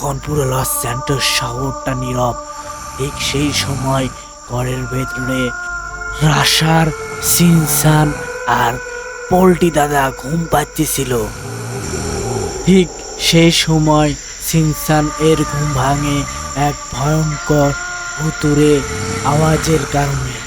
তখন loss Santos শহরটা নীরব। ঠিক সেই সময় ঘরের ভেতরে রাশার, সিনসান আর পোল্টি দাদা ঘুম পাচ্ছিল। ঠিক সেই সময় সিনসান এর ঘুম ভাঙে এক ভয়ঙ্কর ভুতুরে আওয়াজের কারণে।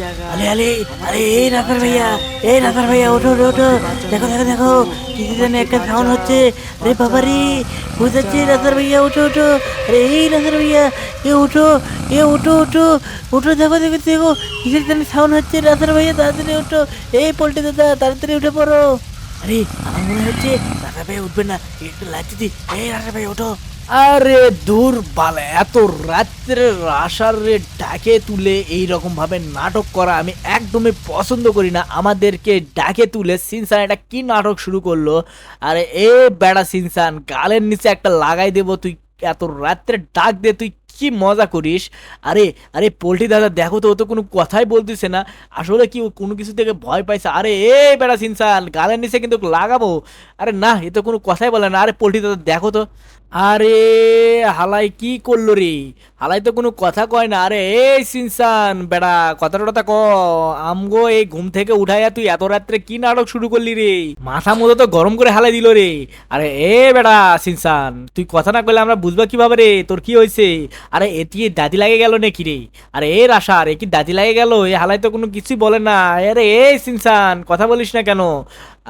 জায়গা আরে এই ভাইয়া এই ভাইয়া দেখো দেখো দেখো একটা সাউন্ড হচ্ছে। বাবা রে ভাইয়া আরে, এই ভাইয়া, এ এ দেখো দেখো দেখো হচ্ছে ভাইয়া, তাড়াতাড়ি এই দাদা, তাড়াতাড়ি উঠে পড়ো। আরে, আমার মনে হচ্ছে রাখার ভাইয়া উঠবে না, একটু লাচি দি এই রাখার ভাইয়া, ওঠো। আরে দূর বালে, এত রাত্রে রে ডাকে তুলে এই রকম ভাবে নাটক করা আমি একদমই পছন্দ করি না। আমাদেরকে ডাকে তুলে সিনসান এটা কি নাটক শুরু করল? আরে এ বেড়া সিনসান, গালের নিচে একটা লাগাই দেব তুই, এত রাত্রে ডাক দে তুই কি মজা করিস? আরে আরে পোল্ট্রি দাদা, দেখো তো, ও তো কোনো কথাই বলতেছে না। আসলে কি ও কোনো কিছু থেকে ভয় পাইছে? আরে এ বেড়া সিনসান, গালের নিচে কিন্তু লাগাবো। আরে না, এ তো কোনো কথাই বলে না। আরে পোল্ট্রি দাদা, দেখো তো। আরে, হালাই কি করল রে? হালাই তো কোনো কথা কয় না। আরে, এই সিনসান, বেড়া, কথাটা টথা ক। আমগো এই ঘুম থেকে উঠাইয়া তুই এত রাত্রে কি নাটক শুরু করলি রে? মাথা মতো তো গরম করে হালাই দিল রে। আরে, এ বেড়া সিনসান, তুই কথা না কইলে আমরা বুঝবা কীভাবে রে? তোর কি হয়েছে আরে এটি দাদি লাগে গেল নাকি রে? আরে এ রাশার এ কি দাদি লাগে গেল? এ হালাই তো কোনো কিছুই বলে না। আরে এ সিনসান, কথা বলিস না কেন?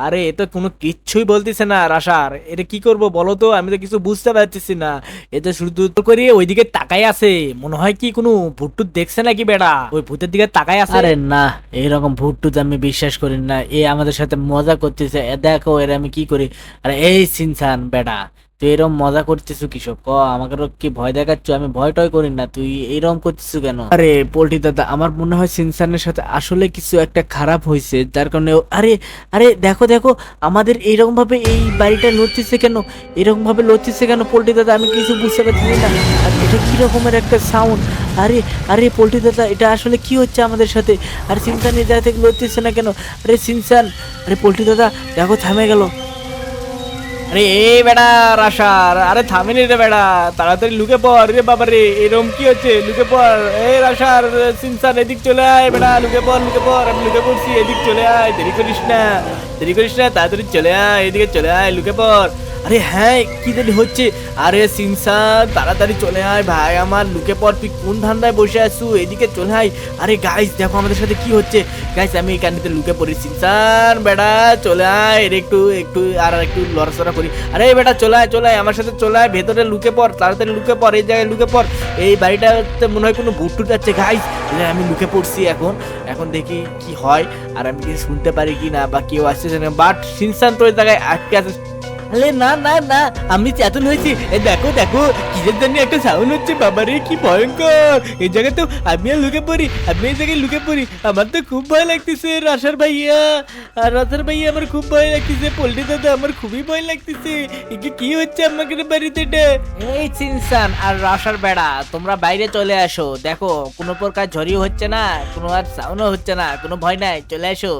আরে এ তো কোনো কিচ্ছুই বলতেছে না রাশার এটা কি করব বলো তো? আমি তো কিছু বুঝতে পারতেছি না। এ তো শুধু করে ওইদিকে তাকাই আছে। মনে হয় কি কোনো ভুট্টুত দেখছে নাকি বেড়া ওই ভূতের দিকে তাকাই আছে। আরে না এইরকম ভুট্টুত আমি বিশ্বাস করি না। এ আমাদের সাথে মজা করতেছে। এ দেখো এর আমি কি করি। আরে এই সিনসান বেড়া তুই এরম মজা করছিস কিসব ক আমাকে কি ভয় দেখাচ্ছ? আমি ভয় টয় করি না। তুই এরকম করছিস কেন? আরে, পোল্ট্রি দাদা, আমার মনে হয় সিনসানের সাথে আসলে কিছু একটা খারাপ হয়েছে। যার কারণে আরে আরে, দেখো দেখো, আমাদের এইরকম ভাবে এই বাড়িটা লড়তেছে কেন? এরকম ভাবে লড়তেছে কেন পোল্ট্রি দাদা? আমি কিছু বুঝতে পারছি না। আর এটা কি রকমের একটা সাউন্ড আরে আরে, পোল্ট্রি দাদা, এটা আসলে কি হচ্ছে আমাদের সাথে? আর সিনসান এই জায়গা থেকে লড়তেছে না কেন? আরে, সিনসান, আরে, পোল্ট্রি দাদা, দেখো, থামে গেল। আরে এই বেড়া রাশার, আরে থামেনি রে বেড়া, তাড়াতাড়ি লুকে পড় রে বাবা রে, এরম কি হচ্ছে? লুকে পড়, এ রাশার, সিনসান, এদিক চলে আয় বেড়া, লুকে পড় লুকে পড়, আমি লুকে পড়ছি, এদিক চলে আয়, দেরি করিস না, দেরি করিস না, তাড়াতাড়ি চলে আয়, এদিকে চলে আয়, লুকে পড়। আরে হ্যাঁ কি দেরি হচ্ছে? আরে সিনসান তাড়াতাড়ি চলে আয় ভাই, আমার লুকে পড় তুই কোন ধান্দায় বসে আছু? এদিকে চলে আয়। আরে গাইস দেখো আমাদের সাথে কি হচ্ছে। গাইস আমি এই কান্ডিতে লুকে পড়ি। সিনসান বেটা, চলে আয়। একটু একটু, আর একটু লড়াচড়া করি। আরে বেটা, চলে আয় চলে আয়, আমার সাথে চলে আয়। ভেতরে লুকে পড়, তাড়াতাড়ি লুকে পড়, এই জায়গায় লুকে পড়। এই বাড়িটাতে মনে হয় কোনো ভুট টুট যাচ্ছে গাইস আমি লুকে পড়ছি এখন। এখন দেখি কি হয়। আর আমি শুনতে পারি কি না বা কেউ আসছে না বাট সিনসান তো ওই জায়গায় আটকে আছে। আরে না না না, আমি চেতন হয়েছি। এ দেখো দেখো কিসের জন্য একটা সাউন্ড হচ্ছে, বাবারে, কি ভয়ঙ্কর। এই জায়গায় তো আমি আর লুকে পড়ি, আমি এই জায়গায় লুকে পড়ি। আমার তো খুব ভয় লাগতেছে, রাসার ভাইয়া। আর রাসার ভাইয়া আমার খুব ভয় লাগতেছে, পোল্ট্রি দাদা আমার খুবই ভয় লাগতেছে। একে কি হচ্ছে আমাদের বাড়িতে এটা? এই চিনসান আর রাসার বেড়া, তোমরা বাইরে চলে আসো। দেখো, কোনো প্রকার ঝড়িও হচ্ছে না, কোনো আর সাউন্ডও হচ্ছে না, কোনো ভয় নাই, চলে আসো।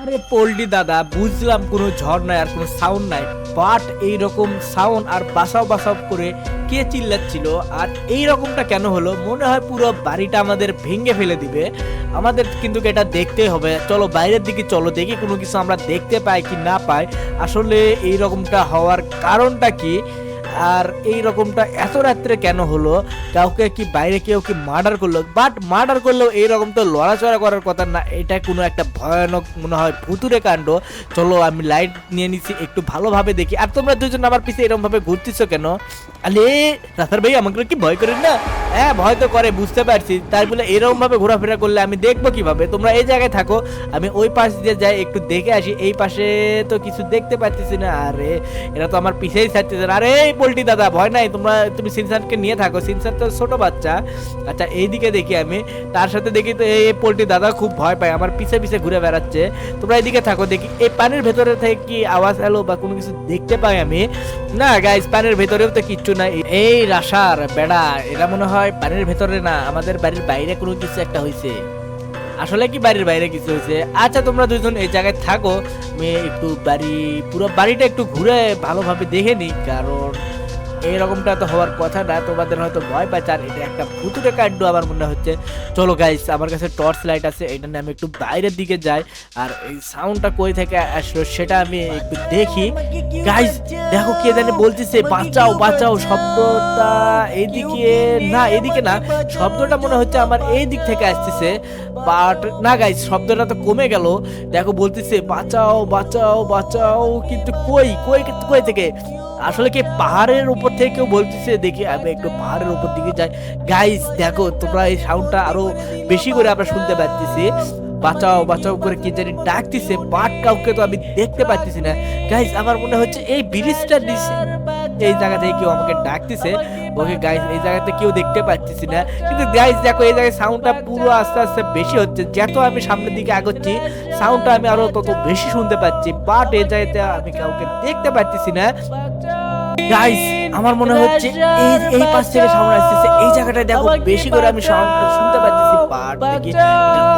আরে পোল্ট্রি দাদা, বুঝলাম কোনো ঝড় নাই আর কোনো সাউন্ড নাই বাট এইরকম সাউন্ড আর বাসাও বাসাও করে কে চিল্লাচ্ছিল আর এই রকমটা কেন হলো? মনে হয় পুরো বাড়িটা আমাদের ভেঙে ফেলে দিবে। আমাদের কিন্তু এটা দেখতে হবে। চলো বাইরের দিকে চলো, দেখি কোনো কিছু আমরা দেখতে পাই কি না পাই। আসলে এই রকমটা হওয়ার কারণটা কি? আর এই রকমটা এত রাত্রে কেন হলো? কাউকে কি বাইরে কেউ কি মার্ডার করল? বাট মার্ডার করলেও এই রকম তো লড়াচড়া করার কথা না, এটা কোনো একটা ভয়ানক মনে হয় ভুতুরে কাণ্ড। চলো আমি লাইট নিয়ে নিচ্ছি একটু ভালোভাবে দেখি। আর তোমরা দুজন আমার পিছে এরকম ভাবে ঘুরতেছো কেন? আরে রাতার ভাই, আমাকে কি ভয় করেন না? হ্যাঁ ভয় তো করে, বুঝতে পারছি। তাই বলে এরকম ভাবে ঘোরাফেরা করলে আমি দেখব কীভাবে? তোমরা এই জায়গায় থাকো, আমি ওই পাশ দিয়ে যাই, একটু দেখে আসি। এই পাশে তো কিছু দেখতে পাচ্ছি না। আরে, এরা তো আমার পিছেই ছাড়তেছে। আরে পোল্ট্রি দাদা, ভয় নাই, তোমরা তুমি সিনসানকে নিয়ে থাকো। সিনসান তো ছোট বাচ্চা। আচ্ছা এইদিকে দেখি আমি। তার সাথে দেখি তো এই পোল্ট্রি দাদা খুব ভয় পায়, আমার পিছে পিছে ঘুরে বেড়াচ্ছে। তোমরা এইদিকে থাকো, দেখি। এই পানির ভেতরে থেকে কি আওয়াজ এলো বা কোনো কিছু দেখতে পাই আমি? না গাইস পানির ভেতরেও তো কিচ্ছু নাই। এই রাসার বেড়া এরা মনে হয় পানির ভেতরে না, আমাদের বাড়ির বাইরে কোনো কিছু একটা হয়েছে আসলে কি বাড়ির বাইরে কিছু হয়েছে আচ্ছা তোমরা দুজন এই জায়গায় থাকো। আমি একটু বাড়ি, পুরো বাড়িটা একটু ঘুরে ভালোভাবে দেখে নিই, কারণ এইরকমটা তো হওয়ার কথা না, তোমাদের হয়তো ভয় পাচ্ছে আর এটা একটা ভুতুরে কাণ্ড আমার মনে হচ্ছে। চলো গাইস আমার কাছে টর্চ লাইট আছে, এটা নিয়ে আমি একটু বাইরের দিকে যাই, আর এই সাউন্ডটা কই থেকে আসলো সেটা আমি একটু দেখি। গাইস দেখো কে জানে বলতেছে, বাঁচাও বাঁচাও, শব্দটা এইদিকে না এদিকে না, শব্দটা মনে হচ্ছে আমার এই দিক থেকে আসতেছে বাট না গাইস শব্দটা তো কমে গেল। দেখো বলতেছে, বাঁচাও বাঁচাও বাঁচাও, কিন্তু কই কই কই থেকে? আসলে কি পাহাড়ের উপর থেকে কেউ বলতেছে? দেখি আমি একটু পাহাড়ের উপর দিকে যাই। গাইস দেখো, তোমরা এই সাউন্ডটা আরও বেশি করে আমরা শুনতে পাচ্ছি বাঁচাও বাঁচাও করে কি জানি ডাকতেছে বাট কাউকে তো আমি দেখতে পাচ্ছি না। গাইস আমার মনে হচ্ছে এই ব্রিজটা নিচে এই জায়গা থেকে কেউ আমাকে ডাকতেছে। ওকে গাইস এই জায়গাতে কেউ দেখতে পাচ্ছি না। কিন্তু গাইস দেখো, এই জায়গায় সাউন্ডটা পুরো আস্তে আস্তে বেশি হচ্ছে। যত আমি সামনের দিকে আগোচ্ছি সাউন্ডটা আমি আরও তত বেশি শুনতে পাচ্ছি। বাট এই জায়গাতে আমি কাউকে দেখতে পাচ্ছি না। গাইস আমার মনে হচ্ছে এই এই পাশ থেকে সাউন্ড আসতেছে। এই জায়গাটায় দেখো বেশি করে আমি শুনতে পাচ্ছি বাট দেখি।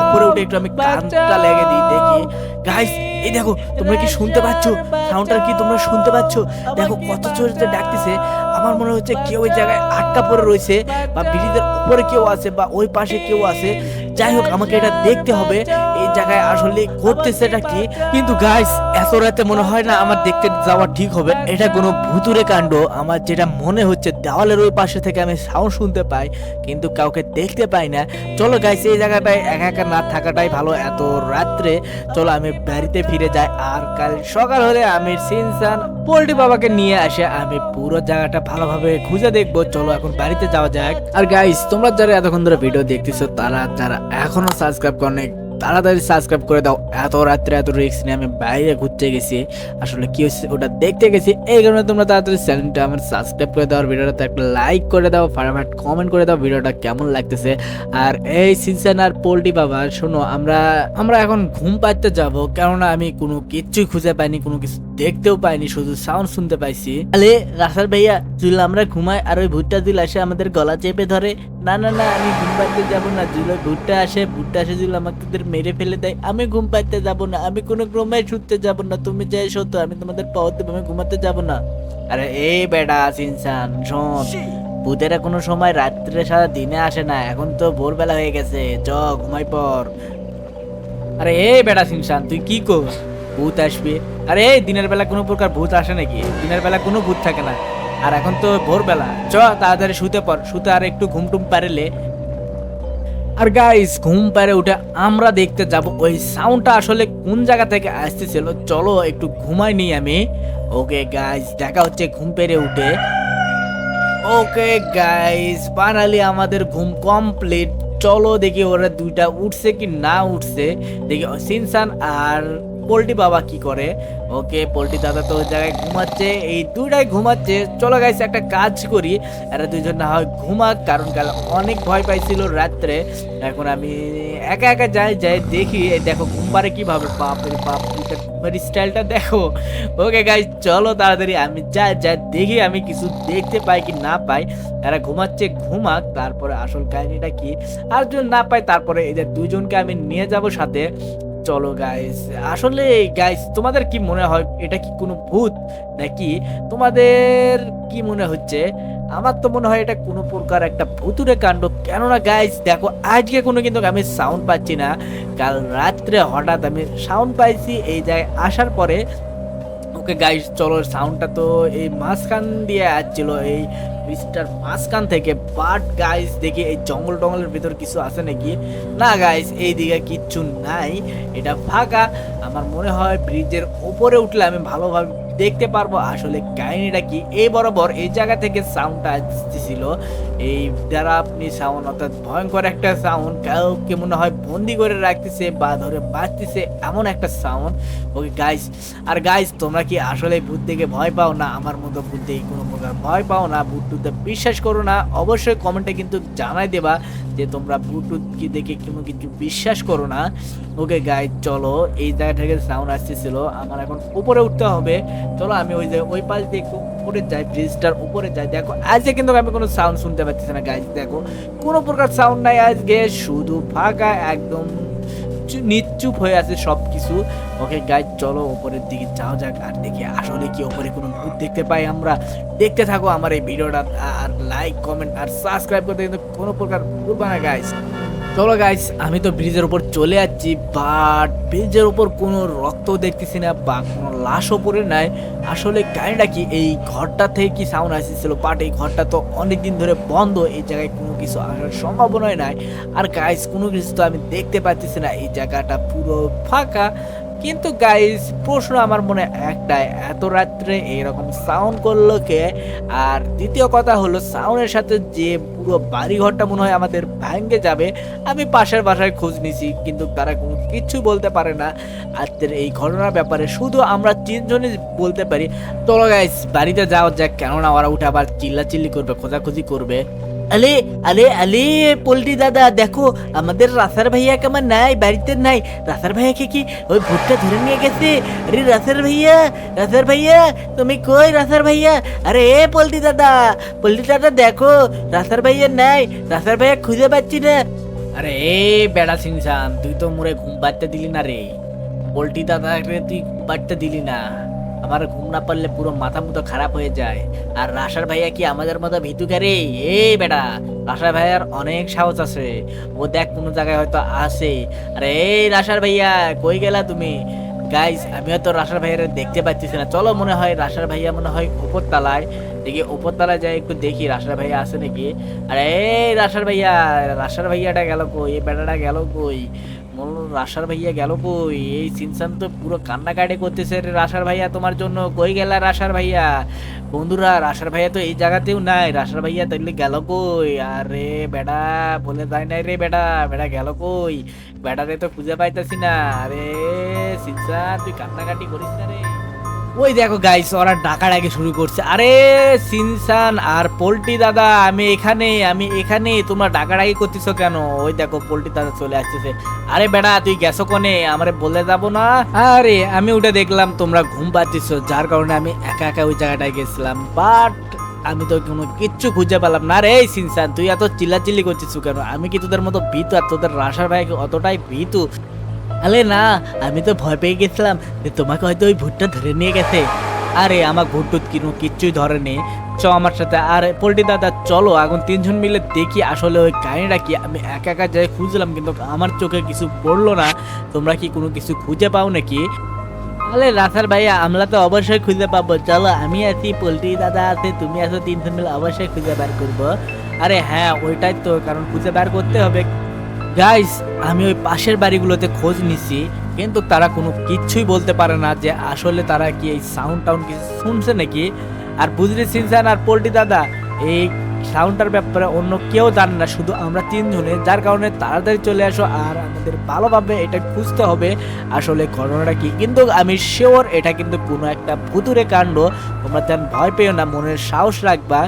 উপরে উঠে একটু আমি কানটা লেগে দিই দেখি। গাইস এই দেখো তোমরা কি শুনতে পাচ্ছ? সাউন্ডটা কি তোমরা শুনতে পাচ্ছ? দেখো কত জোরে যে ডাকতেছে। আমার মনে হচ্ছে কেউ ওই জায়গায় আটকা পড়ে রয়েছে বা ব্রিজের উপরে কেউ আছে বা ওই পাশে কেউ আছে। যাই হোক আমাকে এটা দেখতে হবে। এই জায়গায় আসলে ঘটতেছে এটা কি? কিন্তু গাইস এত রাতে মনে হয় না আমার দেখতে যাওয়া ঠিক হবে। এটা কোনো ভুতুরে কাণ্ড। আমার যেটা মনে হচ্ছে, দেওয়ালের ওই পাশে থেকে আমি সাউন্ড শুনতে পাই, কিন্তু কাউকে দেখতে পাই না। চলো গাইস এই জায়গাটায় একা একা না থাকাটাই ভালো। এত রাত্রে, চলো আমি বাড়িতে ফিরে যাই। আর কাল সকাল হলে আমি সিনসান পোল্ট্রি বাবাকে নিয়ে আসে। আমি পুরো জায়গাটা ভালোভাবে খুঁজে দেখব। চলো এখন বাড়িতে যাওয়া যাক। আর গাইস তোমরা যারা এতক্ষণ ধরে ভিডিও দেখতেছো, তারা যারা এখনও সাবস্ক্রাইব করেনি তাড়াতাড়ি সাবস্ক্রাইব করে দাও। এত রাত্রে এত রিক্স নিয়ে আমি বাইরে ঘুরতে গেছি। আসলে কি হচ্ছে ওটা দেখতে গেছি। এই কারণে তোমরা তাড়াতাড়ি চ্যানেলটা আমার সাবস্ক্রাইব করে দাও ভিডিওটা একটা লাইক করে দাও, ফাটাফাট কমেন্ট করে দাও, ভিডিওটা কেমন লাগতেছে। আর এই সিনসান আর পোল্ট্রি বাবা, শোনো, আমরা আমরা এখন ঘুম পাড়তে যাব, কেননা আমি কোনো কিচ্ছুই খুঁজে পাইনি, কোনো কিছু দেখতেও পাইনি, শুধু সাউন্ড শুনতে পাইছি। আলে রাসার ভাইয়া জুল আমরা ঘুমাই, আর ওই ভুট্টা দিল আসে আমাদের গলা চেপে ধরে। না না না, আমি ঘুম পাড়তে যাব না জুল ভুট্টা আসে ভুট্টা আসে জুল আমাদের মেরে ফেলে দেয়। আমি ঘুম পাড়তে যাব না আমি কোনো ক্রমে শুতে যাব না। তুমি যাই সত্য আমি তোমাদের পাওয়ার দেবো আমি ঘুমাতে যাব না। আরে এই বেটা ইনসান শোন ভূতেরা কোনো সময় রাত্রে সারা দিনে আসে না এখন তো ভোরবেলা হয়ে গেছে। চ ঘুমাই পর। আরে এই বেটা সিনসান তুই কি কর ভূত আসবে। আরে এই দিনের বেলা কোনো প্রকার ভূত আসে নাকি? দিনের বেলা কোনো ভূত থাকে না। আর এখন তো ভোরবেলা। চ তাড়াতাড়ি শুতে পর শুতে আর একটু ঘুম টুম পারেলে আর গাইস ঘুম পেরে উঠে আমরা দেখতে যাব ওই সাউন্ডটা আসলে কোন জায়গা থেকে আসতেছিল? চলো একটু ঘুমাই নি আমি। ওকে গাইস দেখা হচ্ছে ঘুম পেরে উঠে। ওকে গাইস ফাইনালি আমাদের ঘুম কমপ্লিট চলো দেখি ওরা দুইটা উঠছে কি না উঠছে। দেখি, সিনসান আর পোল্ট্রি বাবা কি করে? ওকে পোল্ট্রি দাদা তো ওই জায়গায় ঘুমাচ্ছে, এই দুইটাই ঘুমাচ্ছে। চলো গাইস একটা কাজ করি। এরা দুজন না হয় ঘুমাক, কারণ কাল অনেক ভয় পাইছিল রাত্রে। এখন আমি একা একা যাই যাই দেখি। দেখো, ঘুম পারে কীভাবে? বাপ রে বাপ স্টাইলটা দেখো। ওকে গাইস চলো তাড়াতাড়ি। আমি যাই যাই দেখি আমি কিছু দেখতে পাই কি না পাই। এরা ঘুমাচ্ছে, ঘুমাক, তারপরে আসল কাহিনীটা কি? আর যদি না পাই, তারপরে এদের দুজনকে আমি নিয়ে যাব সাথে। চলো গাইস আসলে গাইস তোমাদের কি মনে হয়, এটা কি কোনো ভূত? নাকি তোমাদের কি মনে হচ্ছে? আমার তো মনে হয় এটা কোনো প্রকার একটা ভুতুরে কাণ্ড। কেননা গাইস দেখো, আজকে কোনো কিন্তু আমি সাউন্ড পাচ্ছি না। কাল রাত্রে হঠাৎ আমি সাউন্ড পাইছি, এই জায়গায় আসার পরে, ওকে গাইস চলো সাউন্ডটা তো এই মাঝখান দিয়ে আসছিল, এই ব্রিজটার মাঝখান থেকে বাট গাইস দেখি এই জঙ্গল টঙ্গলের ভিতর কিছু আছে নাকি? না গাইস এই দিকে কিচ্ছু নাই, এটা ফাঁকা। আমার মনে হয় ব্রিজের ওপরে উঠলে আমি ভালোভাবে দেখতে পারব আসলে কাহিনীটা কি। এই বরাবর এই জায়গা থেকে সাউন্ডটা আসতেছিল। এই দ্বারা আপনি সাউন্ড অর্থাৎ ভয়ঙ্কর একটা সাউন্ড কাউকে মনে হয় বন্দি করে রাখতেছে বা ধরে বাঁচতেছে এমন একটা সাউন্ড ওকে গাইস আর গাইস তোমরা কি আসলে ভূত দেখে ভয় পাও না? আমার মতো ভূত দেখে কোনো প্রকার ভয় পাও না? ভূত টুতে বিশ্বাস করো না? অবশ্যই কমেন্টে কিন্তু জানাই দেবা যে তোমরা ব্লুটুথ কি দেখে কোনো কিছু বিশ্বাস করো না। ওকে গাইজ চলো, এই জায়গা থেকে সাউন্ড আসতেছিল, আমার এখন উপরে উঠতে হবে। চলো, আমি ওই যে, ওই পাশ দিয়ে একটু উপরে যাই ব্রিজটার উপরে যাই। দেখো, আজকে কিন্তু আমি কোনো সাউন্ড শুনতে পাচ্ছি না গাইজ দেখো। কোনো প্রকার সাউন্ড নাই আজকে, শুধু ফাঁকা, একদম নিশ্চুপ হয়ে আছে সব কিছু ওকে গাইজ চলো ওপরের দিকে যাও যাক, আর দেখি আসলে কি উপরে কোনো ভূত দেখতে পাই আমরা। দেখতে থাকো আমার এই ভিডিওটা আর লাইক কমেন্ট আর সাবস্ক্রাইব করতে কিন্তু কোনো প্রকার ভুলবা না গাইজ চলো গাইস আমি তো ব্রিজের উপর চলে যাচ্ছি বাট ব্রিজের উপর কোনো রক্ত দেখতেছি না বা কোনো লাশও পড়ে নাই। আসলে কাহিনিটা কি এই ঘরটা থেকে কি সাউন্ড আসছিল বাট এই ঘরটা তো অনেক দিন ধরে বন্ধ, এই জায়গায় কোনো কিছু আসার সম্ভাবনাই নাই। আর গাইস কোনো কিছু তো আমি দেখতে পাচ্ছি না, এই জায়গাটা পুরো ফাঁকা। কিন্তু গাইস প্রশ্ন আমার মনে একটাই, এত রাত্রে এরকম সাউন্ড করল কে? আর দ্বিতীয় কথা হলো সাউন্ডের সাথে যে পুরো বাড়ি ঘরটা মনে হয় আমাদের ভাঙ্গে যাবে, আমি পাশের বাসায় খোঁজ নিছি, কিন্তু তারা কোনো কিছু বলতে পারে না। আজকের এই ঘটনার ব্যাপারে শুধু আমরা তিনজনই বলতে পারি, চলো গাইস বাড়িতে যাওয়া যাক, কেননা ওরা উঠে আবার চিল্লাচিল্লি করবে, খোঁজাখুঁজি করবে। আলে আলে আলে পোল্ট্রি দাদা, দেখো, আমাদের রাসার ভাইয়া কেমন নাই, বাড়িতে নাই। রাসার ভাইয়াকে কি ওই ভুট্টা ধরে নিয়ে গেছে? আরে, রাসার ভাইয়া রাসার ভাইয়া, তুমি কই রাসার ভাইয়া? আরে, এ পোল্ট্রি দাদা পোল্ট্রি দাদা, দেখো, রাসার ভাইয়া নাই, রাসার ভাইয়া খুঁজে পাচ্ছি না। আরে, এ বেড়া সিংসান, তুই তো মোরে ঘুম পাড়তে দিলি না রে। পোল্ট্রি দাদা তুই ঘুম পাড়তে দিলি না। আমার ঘুম না পারলে পুরো মাথা মতো খারাপ হয়ে যায়। আর রাশার ভাইয়া কি আমাদের মতো ভিতুকারে? এই বেটা, রাশার ভাইয়ার অনেক সাহস আছে। ও দেখ কোনো জায়গায় হয়তো আছে। আরে এই রাশার ভাইয়া, কই গেলা তুমি? গাইজ আমি হয়তো রাশার ভাইয়ারে দেখতে পাচ্ছি না। চলো মনে হয় রাশার ভাইয়া মনে হয় উপর তালায় দেখি উপর তলায় যাই, একটু দেখি, রাশার ভাইয়া আছে নাকি? আরে, এই রাসার ভাইয়া, রাশার ভাইয়াটা গেল কই? এই বেটাটা গেল কই? হলো ভাইয়া গেল কই? এই সিনসান তো পুরো কান্নাকাটি করতেছে রে রাসার ভাইয়া, তোমার জন্য। কই গেলা রাশার ভাইয়া? বন্ধুরা, রাশার ভাইয়া তো এই জায়গাতেও নাই। রাশার ভাইয়া তাইলে গেল কই? আরে, বেটা, বলে যায় নাই রে বেটা। বেটা গেল কই? বেটারে তো খুঁজে পাইতাছি না। আরে, সিনসান, তুই কান্নাকাটি করিস না রে। ওই দেখো গাইস ওরা ডাকার আগে শুরু করছে। আরে, সিনসান আর পোল্ট্রি দাদা, আমি এখানে আমি এখানে, তোমরা ডাকার আগে করতেছো কেন? ওই দেখো পোল্ট্রি দাদা চলে আসতেছে। আরে বেটা তুই গেছো কোনে? আমারে বলে যাব না? আরে, আমি ওটা দেখলাম, তোমরা ঘুম পাচ্ছিস, যার কারণে আমি একা একা ওই জায়গাটায় গেছিলাম। বাট আমি তো কোনো কিচ্ছু খুঁজে পেলাম না। রে সিনসান, তুই এত চিল্লাচিল্লি করছিস কেন? আমি কি তোদের মতো ভীতু আর তোদের রাসার ভাই অতটাই ভীতু? আরে না, আমি তো ভয় পেয়ে গেছিলাম যে তোমাকে হয়তো ওই ভূতটা ধরে নিয়ে গেছে। আরে, আমার ভূত টুত কিনো কিচ্ছুই ধরেনি চ আমার সাথে। আর পোল্ট্রি দাদা, চলো এখন তিনজন মিলে দেখি আসলে ওই কাহিনীটা কি। আমি একা একা যাই খুঁজলাম, কিন্তু আমার চোখে কিছু পড়ল না। তোমরা কি কোনো কিছু খুঁজে পাও নাকি? আরে রাসার ভাইয়া, আমরা তো অবশ্যই খুঁজে পাবো। চলো, আমি আছি, পোল্ট্রি দাদা আছে, তুমি আছো, তিনজন মিলে অবশ্যই খুঁজে বার করব। আরে হ্যাঁ ওইটাই তো, কারণ খুঁজে বার করতে হবে। গাইস আমি ওই পাশের বাড়িগুলোতে খোঁজ নিছি, কিন্তু তারা কোনো কিচ্ছুই বলতে পারে না যে আসলে তারা কি এই সাউন্ড টাউন কিছু শুনছে নাকি? আর বুঝলি সিনসান আর পোল্ট্রি দাদা, এই সাউন্ডটার ব্যাপারে অন্য কেউ জানে না, শুধু আমরা তিনজনে। যার কারণে তাড়াতাড়ি চলে আসো, আর আমাদের ভালোভাবে এটা খুঁজতে হবে, আসলে ঘটনাটা কি। কিন্তু আমি শিওর এটা কিন্তু কোনো একটা ভুতুরে কাণ্ড। তোমরা তেমন ভয় পেও না, মনের সাহস রাখবা।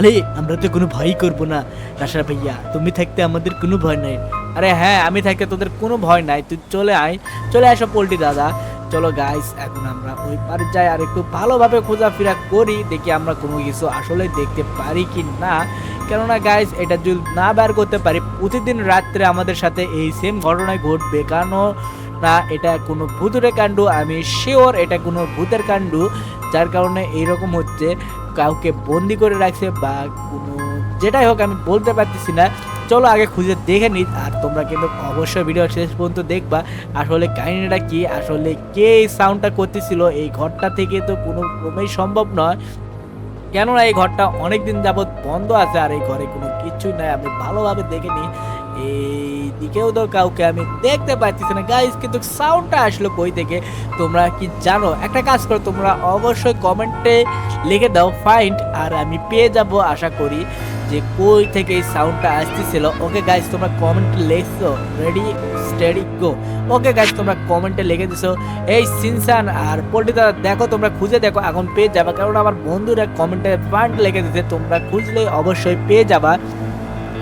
আরে, আমরা তো কোনো ভয়ই করব না রাশা ভাইয়া। তুমি থাকতে আমাদের কোনো ভয় নাই। আরে হ্যাঁ আমি থাকতে তোদের কোনো ভয় নাই। তুই চলে আয়, চলে আসো পোল্ট্রি দাদা। চলো গাইস এখন আমরা ওই পারে যাই আর একটু ভালোভাবে খোঁজাফেরা করি, দেখি আমরা কোনো কিছু আসলে দেখতে পারি কি না। কেননা গাইস এটা যদি না বের করতে পারি, প্রতিদিন রাত্রে আমাদের সাথে এই সেম ঘটনায় ঘটবে। কারণ না, এটা কোনো ভূতের কাণ্ড, আমি শিওর এটা কোনো ভূতের কাণ্ড। যার কারণে এইরকম হচ্ছে কাউকে বন্দি করে রাখছে বা কোনো যেটাই হোক, আমি বলতে পারতেছি না। চলো আগে খুঁজে দেখে নিই, আর তোমরা কিন্তু অবশ্যই ভিডিও শেষ পর্যন্ত দেখবা। আসলে কাহিনীটা কি? আসলে কে এই সাউন্ডটা করতেছিল? এই ঘরটা থেকে তো কোনো ক্রমেই সম্ভব নয়। কেননা এই ঘরটা অনেক দিন যাবৎ বন্ধ আছে, আর এই ঘরে কোনো কিছুই নাই। আমি ভালোভাবে দেখে নিই। এই দিকেও তো কাউকে আমি দেখতে পাচ্ছি না। গাইস কিন্তু সাউন্ডটা আসলো কই থেকে? তোমরা কি জানো? একটা কাজ করো, তোমরা অবশ্যই কমেন্টে লিখে দাও ফাইন্ড আর আমি পেয়ে যাব আশা করি যে কই থেকে এই সাউন্ডটা আসতেছিল। ওকে গাইস তোমরা কমেন্টে লিখছো ready steady go okay guys তোমরা কমেন্টে লিখে দিছো, এই সিনসান আর পোল্ট্রি দাদা দেখো, তোমরা খুঁজে দেখো, এখন পেয়ে যাবে। কারণ আমার বন্ধুরা কমেন্টে ফাইন্ড লিখে দিতে তোমরা খুঁজলে অবশ্যই পেয়ে যাবা।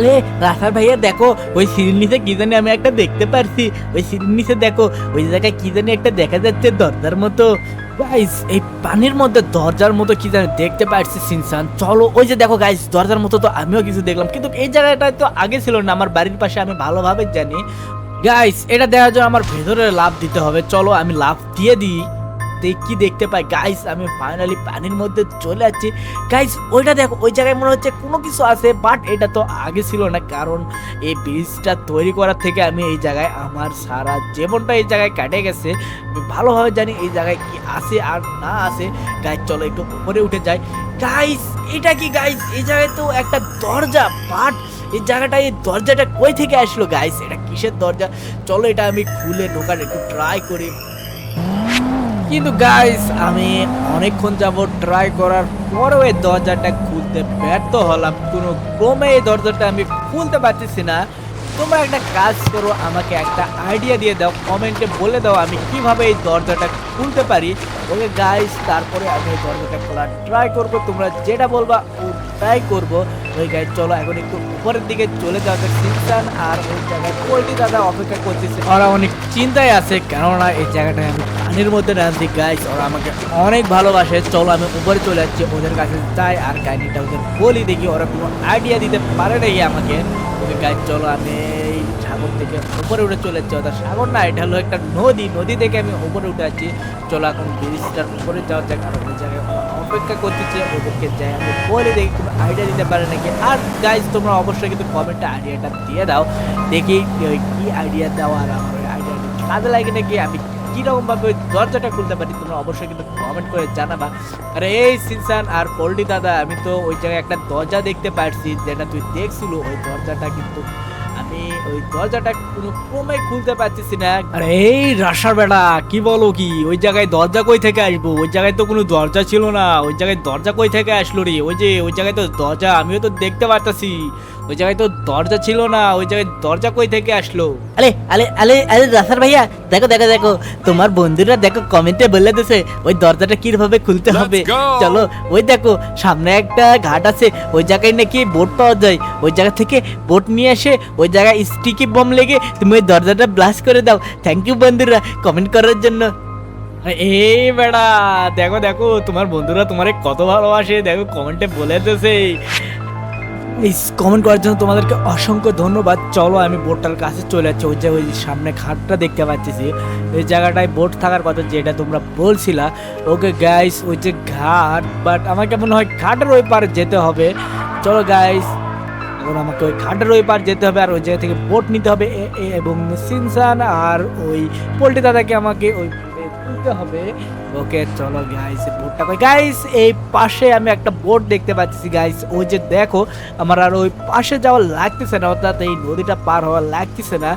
এ, রাফার ভাইয়া, দেখো, ওই সিঁড়ির নিচে কি জানি আমি একটা দেখতে পারছি। ওই সিঁড়ির নিচে দেখো, ওই জায়গায় কি জানি একটা দেখা যাচ্ছে দরজার মতো। গাইস এই পানির মধ্যে দরজার মতো কি জানি দেখতে পাচ্ছি সিনসান। চলো, ওই যে দেখো গাইস দরজার মতো তো আমিও কিছু দেখলাম। কিন্তু এই জায়গাটা তো আগে ছিল না, আমার বাড়ির পাশে আমি ভালোভাবে জানি। গাইস এটা দেওয়ার জন্য আমার ভেতরে লাভ দিতে হবে। চলো, আমি লাভ দিয়ে দিই। দেখ কি দেখতে পাই? গাইস আমি ফাইনালি পানির মধ্যে চলে যাচ্ছি। গাইস ওইটা দেখো, ওই জায়গায় মনে হচ্ছে কোনো কিছু আছে বাট এটা তো আগে ছিল না, কারণ এই ব্রিজটা তৈরি করার থেকে আমি এই জায়গায় আমার সারা জীবনটা এই জায়গায় কাটে গেছে। ভালোভাবে জানি এই জায়গায় কি আছে আর না আছে। গাইস চলো একটু উপরে উঠে যাই। গাইস এটা কি গাইস এই জায়গায় তো একটা দরজা বাট এই জায়গাটা, এই দরজাটা কই থেকে আসলো গাইস এটা কিসের দরজা? চলো এটা আমি খুলে ঢোকার একটু ট্রাই করি। কিন্তু গাইস আমি অনেকক্ষণ যাব ট্রাই করার পরেও এই দরজাটা খুলতে ব্যর্থ হলাম। কোনো ক্রমে এই দরজাটা আমি খুলতে পারতেছি না। তোমরা একটা কাজ করো, আমাকে একটা আইডিয়া দিয়ে দাও কমেন্টে বলে দাও আমি কীভাবে এই দরজাটা খুলতে পারি। ওকে গাইস তারপরে আমি এই দরজাটা খোলার ট্রাই করব। তোমরা যেটা বলবা ওটাই করব। ওই গাইড চলো এখন একটু উপরের দিকে চলে যাওয়া যাক সিনচান আর ওই জায়গায় কোয়ালিটি দাদা অপেক্ষা করতেছে। ওরা অনেক চিন্তায় আছে কেননা এই জায়গাটায় আমি পানির মধ্যে নামছি গাইস ওরা আমাকে অনেক ভালোবাসে। চলো আমি উপরে চলে যাচ্ছি ওদের কাছে যাই আর কাহিনিটা ওদের বলি দেখি ওরা কোনো আইডিয়া দিতে পারে নাকি আমাকে? ওই গাইস চলো আমি এই সাগর থেকে উপরে উঠে চলে যাচ্ছি। ওদের সাগর না এটা হলো একটা নদী। নদী থেকে আমি উপরে উঠে যাচ্ছি। চলো এখন ব্রিজটার উপরে যাওয়া যাক আর ওই জায়গায় অপেক্ষা করতেছে ওদেরকে যাই আমি বলে দেখি কোনো আইডিয়া দিতে পারে নাকি? আর গাইস তোমরা অবশ্যই কিন্তু কমেন্টে আইডিয়াটা দিয়ে দাও, দেখি কি আইডিয়া দেওয়া আর আমার আইডিয়াটা কাজে লাগে নাকি? আমি কীরকমভাবে ওই দরজাটা খুলতে পারি? তোমরা অবশ্যই কিন্তু কমেন্ট করে জানাবা। আরে এই সিনসান আর পোল্টি দাদা, আমি তো ওই জায়গায় একটা দরজা দেখতে পারছি, যেটা তুই দেখছিল, ওই দরজাটা কিন্তু আমি ওই দরজাটা কোনো ক্রমে খুলতে পারতেছি না। আরে এই রাশার বেটা কি বলো কি? ওই জায়গায় দরজা কই থেকে আসব? ওই জায়গায় তো কোনো দরজা ছিল না। ওই জায়গায় দরজা কই থেকে আসলো রে? ওই যে ওই জায়গায় তো দরজা আমিও তো দেখতে পারতাছি। ওই জায়গায় তো দরজা ছিল না ওই জায়গায় দরজা কই থেকে আসলো? আরে আরে আরে আরে রাসার ভাইয়া দেখো দেখো দেখো তোমার বন্ধুরা দেখো কমেন্টে বলে দিছে ওই দরজাটা কীভাবে খুলতে হবে? চলো ওই দেখো সামনে একটা ঘাট আছে ওই জায়গায় নাকি বোট পাওয়া যায়। ওই জায়গা থেকে বোট নিয়ে এসে ওই জায়গায় স্টিকি বম লেগে তুমি ওই দরজাটা ব্লাস্ট করে দাও। থ্যাংক ইউ বন্ধুরা কমেন্ট করার জন্য। এই বেড়া, দেখো দেখো, তোমার বন্ধুরা তোমারে কত ভালোবাসে, দেখো কমেন্টে বলে দিতেছে। প্লিজ কমেন্ট করার জন্য তোমাদেরকে অসংখ্য ধন্যবাদ। চলো, আমি বোটটার কাছে চলে যাচ্ছি। ওই যে, ওই সামনে ঘাটটা দেখতে পাচ্ছি। এই জায়গাটায় বোট থাকার কথা যেটা তোমরা বলছিলা। ওকে গাইস ওই যে ঘাট বাট আমাকে মনে হয়, ঘাটের ওই পারে যেতে হবে। চলো গাইস এখন আমাকে ওই খাটের ওই পার যেতে হবে আর ওই জায়গা থেকে বোট নিতে হবে এবং সিনসান আর ওই পোল্ট্রি দাদাকে আমাকে ওই তুলতে হবে। ওকে, চলো গাইস কই? গাইস এই পাশে আমি একটা বোট দেখতে পাচ্ছি গাইস ওই যে দেখো, আমার আর ওই পাশে যাওয়া লাগতেছে না, অর্থাৎ এই নদীটা পার হওয়া লাগতেছে না।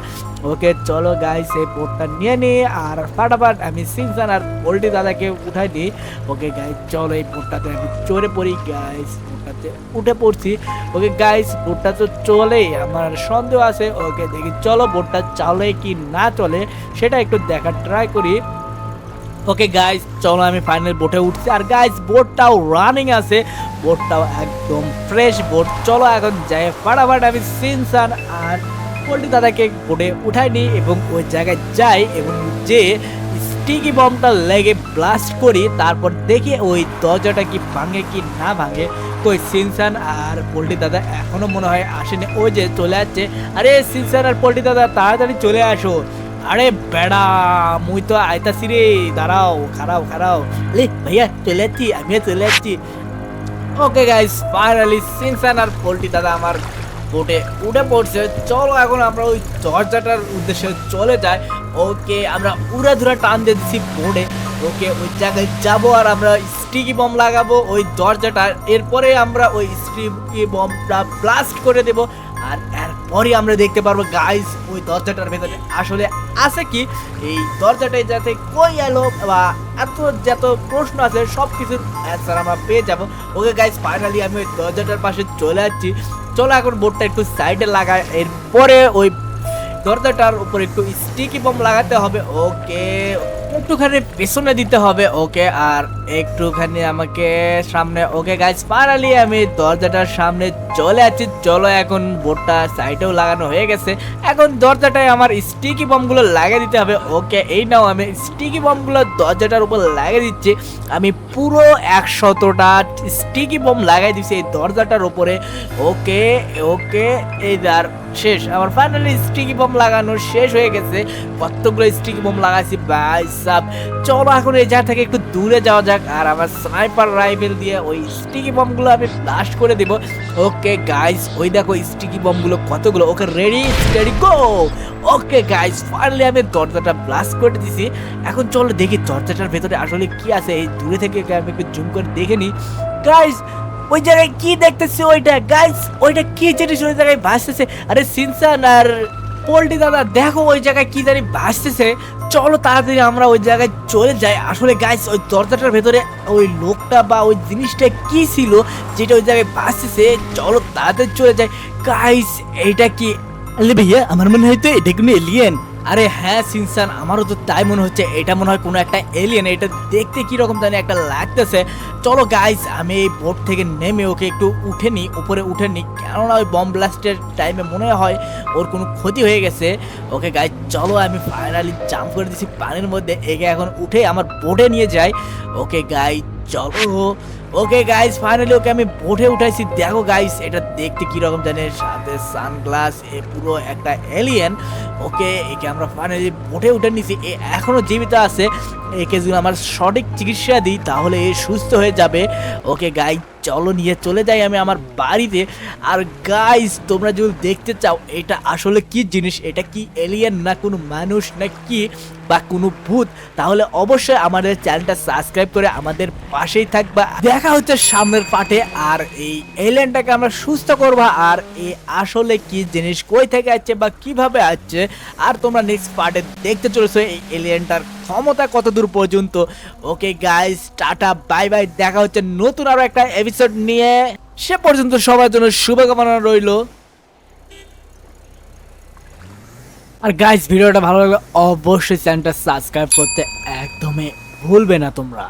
ওকে, চলো গাইস এই বোটটা নিয়ে নিই আর ফাটাফাট আমি সিনসান আর পোল্ট্রি দাদাকে উঠাই দিই ওকে গাইস চলো এই বোটটাতে আমি চড়ে পড়ি গাইস বোটটাতে উঠে পড়ছি। ওকে গাইস বোটটা তো চলেই, আমার সন্দেহ আছে। ওকে দেখি, চলো বোটটা চলে কি না চলে, সেটা একটু দেখার ট্রাই করি। ওকে গাইস চলো আমি ফাইনাল বোটে উঠছি। আর গাইস বোটটাও রানিং আছে। বোটটাও একদম ফ্রেশ বোট চলো এখন যাই। ফাটাফাট আমি সিনসান আর পোল্ট্রি দাদাকে বোটে উঠাই নিই এবং ওই জায়গায় যাই এবং যে স্টিকি বমটা লেগে ব্লাস্ট করি, তারপর দেখি ওই দরজাটা কি ভাঙে কি না ভাঙে। কই সিনসান আর পোল্ট্রি দাদা এখনও মনে হয় আসেনি। ওই যে চলে যাচ্ছে আরে সিনসান আর পোল্ট্রি দাদা, তাড়াতাড়ি চলে আসো। আরে বেড়া, মুই তো আইতাছি রে, দাঁড়াও খারাও খারাও আরে ভাইয়া, চলে যাচ্ছি, আমিও চলে যাচ্ছি। ওকে গাইস ফাইনালি সিনসান আর পোল্ট্রি দাদা আমার বোটে উঠে পড়ছে। চলো এখন আমরা ওই দরজাটার উদ্দেশ্যে চলে যাই। ওকে আমরা উড়াধুরা টান দিয়ে দিচ্ছি বোর্ডে ওকে ওই জায়গায় যাব আর আমরা স্টিকি বম লাগাবো ওই দরজাটা এরপরে আমরা ওই স্টিকি বমটা ব্লাস্ট করে দেব। আর এরপরে আমরা দেখতে পারব গাইস ওই দরজাটার ভেতরে। আসলে আছে কি, এই দরজাটায় যাতে কই এলো বা এত যত প্রশ্ন আছে সব কিছুর অ্যান্সার আমরা পেয়ে যাব। ওকে গাইস ফাইনালি আমি ওই দরজাটার পাশে চলে যাচ্ছি। চলো এখন বোর্ডটা একটু সাইডে লাগাই, এরপরে ওই দরজাটার উপর একটু স্টিকি বম লাগাতে হবে। ওকে একটুখানি পেছনে দিতে হবে, ওকে? আর একটুখানি আমাকে সামনে, ওকে গাইজ পারালি আমি দরজাটার সামনে চলে আছি চলো এখন বোর্ডটা সাইডেও লাগানো হয়ে গেছে। এখন দরজাটায় আমার স্টিকি বমগুলো লাগিয়ে দিতে হবে। ওকে, এই নাও, আমি স্টিকি বমগুলো দরজাটার উপর লাগিয়ে দিচ্ছি। আমি পুরো একশতটা স্টিকি বম লাগাই দিচ্ছি এই দরজাটার উপরে। ওকে ওকে, এই আর শেষ। আমার ফাইনালি স্টিকি বম লাগানো শেষ হয়ে গেছে। কতগুলো স্টিকি বম লাগাইছি ভাই সাব। চলো এখন এই জায়গা থেকে একটু দূরে যাওয়া যাক। আর আমার স্নাইপার রাইফেল দিয়ে ওই স্টিকি বমগুলো আমি ব্লাস্ট করে দিব। ওকে গাইস ওই দেখো স্টিকি বমগুলো কতগুলো। Okay ready steady go okay guys finally আমি দরজাটা ব্লাস্ট করে দিছি। এখন চলো দেখি দরজাটার ভেতরে আসলে কি আছে। এই দূরে থেকে আমি একটু জুম করে দেখে নিই। গাইস ওই জায়গায় কি দেখতেছি ওইটা? গাইস ওইটা কি জিনিস? ওই জায়গায় ভাসতেছে। আরে, সিনসান আর পোল্টি দাদা, দেখো ওই জায়গায় কি জানি ভাসতেছে। চলো তাড়াতাড়ি আমরা ওই জায়গায় চলে যাই। আসলে গাইস ওই দরজাটার ভেতরে ওই লোকটা বা ওই জিনিসটা কি ছিল যেটা ওই জায়গায় ভাসতেছে? চলো তাড়াতাড়ি চলে যাই। গাইস এইটা কি ভাইয়া, আমার মনে হয় তো এটা কোনো এলিয়েন আরে হ্যাঁ সিনসান, আমারও তো তাই মনে হচ্ছে। এটা মনে হয় কোনো একটা এলিয়েন এটা দেখতে কীরকম জানি একটা লাগতেছে। চলো গাইস আমি এই বোট থেকে নেমে ওকে একটু উঠে নিই, উপরে উঠে নিই। কেননা ওই বম ব্লাস্টের টাইমে মনে হয় ওর কোনো ক্ষতি হয়ে গেছে। ওকে গাইস চলো আমি ফাইনালি জাম্প করে দিছি পানির মধ্যে। একে এখন উঠে আমার বোটে নিয়ে যাই। ওকে গাইস চলো। ওকে গাইস ফাইনালি ওকে আমি বোটে উঠাইছি। দেখো গাইস এটা দেখতে কি রকম জানে, সাথে সানগ্লাস এ পুরো একটা এলিয়েন ওকে একে আমরা ফাইনালি বোটে উঠে নিছি। এ এখনও জীবিত আছে। একে যদি আমার সঠিক চিকিৎসা দিই, তাহলে এ সুস্থ হয়ে যাবে। ওকে গাই চলো নিয়ে চলে যাই আমি আমার বাড়িতে। আর গাইস তোমরা যদি দেখতে চাও, এটা আসলে কি জিনিস? এটা কি এলিয়েন না কোনো মানুষ না কি? বা কোনো ভূত, তাহলে অবশ্যই আমাদের চ্যানেলটা সাবস্ক্রাইব করে আমাদের পাশেই থাকবা। দেখা হচ্ছে সামনের পাঠে, আর এই এলিয়েনটাকে আমরা সুস্থ করবা, আর এ আসলে কি জিনিস, কই থেকে আসছে বা কীভাবে আসছে, আর তোমরা নেক্সট পার্টে দেখতে চলেছো এই এলিয়েনটার ক্ষমতা কত দূর পর্যন্ত। Okay guys tata bye bye দেখা হচ্ছে নতুন আরও একটা এপিসোড নিয়ে। সে পর্যন্ত সবার জন্য শুভকামনা রইল। আর গাইস ভিডিওটা ভালো লাগলে অবশ্যই চ্যানেলটা সাবস্ক্রাইব করতে একদমই ভুলবে না তোমরা।